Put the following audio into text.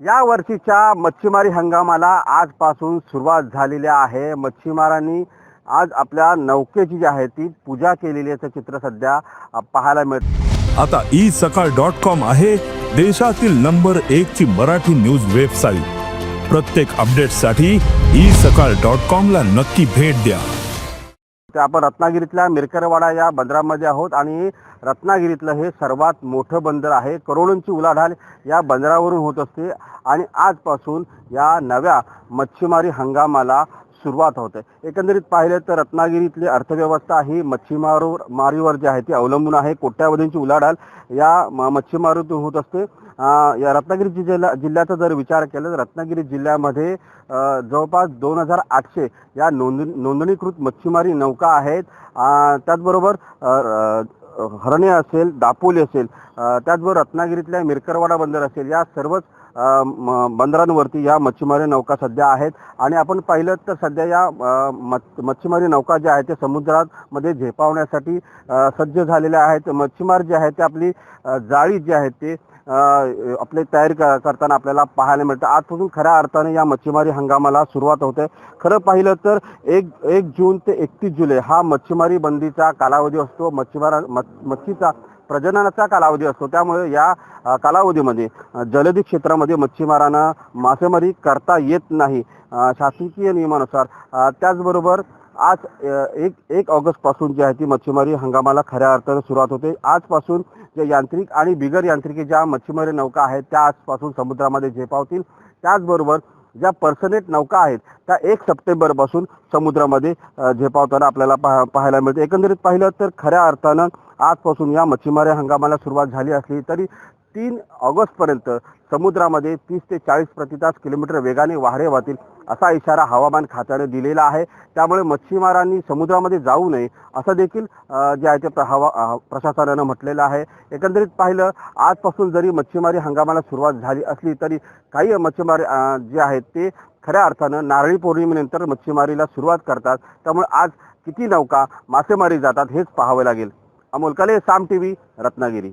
या वर्षीच्या मच्छीमारी हंगामाला आजपासून सुरुवात झालेली आहे. मच्छीमारांनी आज आपल्या नौकेची जी आहे ती पूजा केलेली याचं चित्र सध्या पाहायला मिळतं आता ई सकाळ डॉट कॉम आहे देशातील नंबर एक ची मराठी न्यूज वेबसाईट. प्रत्येक अपडेटसाठी ई सकाळ डॉट कॉम ला नक्की भेट द्या. ते आपण रत्नागिरीतल्या मिरकरवाडा या बंदरामध्ये आहोत आणि रत्नागिरीतलं हे सर्वात मोठं बंदर आहे. करोडोंची उलाढाल या बंदरावरून होत असते आणि आजपासून या नव्या मच्छीमारी हंगामाला सुरुवात होते. एकंदरीत पाहिलं तर रत्नागिरीतली अर्थव्यवस्था ही मच्छीमारूवर मारीवर जी आहे ती अवलंबून आहे. कोट्यावधींची उलाढाल या मच्छीमारीतून होत असते. या रत्नागिरी जिल्ह्या जिल्ह्याचा जर विचार केला तर रत्नागिरी जिल्ह्यामध्ये जवळपास दोन हजार आठशे या नोंद नोंदणीकृत मच्छीमारी नौका आहेत. त्याचबरोबर अं, हरणे असेल दापोली असेल त्याचबरोबर रत्नागिरीतल्या मिरकरवाडा बंदर असेल या सर्वच बंदरांवरती या मच्छीमारी नौका सध्या आहेत. आणि आपण पाहिलं तर सध्या या मच्छीमारी नौका ज्या आहेत त्या समुद्रात मध्ये झेपावण्यासाठी सज्ज झालेल्या आहेत. मच्छीमार जे आहेत ते आपली जाळी जी आहेत ते आपले तयारी करताना आपल्याला पाहायला मिळतं. आजपासून खऱ्या अर्थाने या मच्छीमारी हंगामाला सुरुवात होते. खरं पाहिलं तर एक एक जून ते एकतीस जुलै हा मच्छीमारी बंदीचा कालावधी असतो. मच्छीमारा मच्छीचा प्रजननाचा कालावधी असतो. त्यामुळे या कालावधीमध्ये जलदी क्षेत्रामध्ये मच्छीमारांना मासेमारी करता येत नाही. शासकीय नियमानुसार त्याचबरोबर आज एक एक ऑगस्टपासून जी आहे ती मच्छीमारी हंगामाला खऱ्या अर्थाने सुरुवात होते. आजपासून जे यांत्रिक आणि बिगर यांत्रिकी ज्या मच्छीमारी नौका आहेत त्या आजपासून समुद्रामध्ये झेपावतील. त्याचबरोबर ज्या पर्सनेट नौका आहेत त्या एक सप्टेंबरपासून समुद्रामध्ये झेपावताना आपल्याला पाह पाहायला मिळते. एकंदरीत पाहिलं तर खऱ्या अर्थानं आजपासून या मच्छीमारी हंगामाला सुरुवात झाली असली तरी तीन ऑगस्टपर्यंत समुद्रामध्ये तीस ते चाळीस प्रति तास किलोमीटर वेगाने वारे वाहतील असा इशारा हवामान खात्याने दिलेला आहे. त्यामुळे मच्छीमारांनी समुद्रामध्ये जाऊ नये असं देखील जे आहे ते प्र- हवा प्रशासनानं म्हटलेलं आहे. एकंदरीत पाहिलं आजपासून जरी मच्छीमारी हंगामाला सुरुवात झाली असली तरी काही मच्छीमारी जे आहेत ते खऱ्या अर्थानं नारळी पौर्णिमेनंतर मच्छीमारीला सुरुवात करतात. त्यामुळे आज किती नौका मासेमारी जातात हेच पाहावं लागेल. अमोल कले साम टीव्ही रत्नागिरी.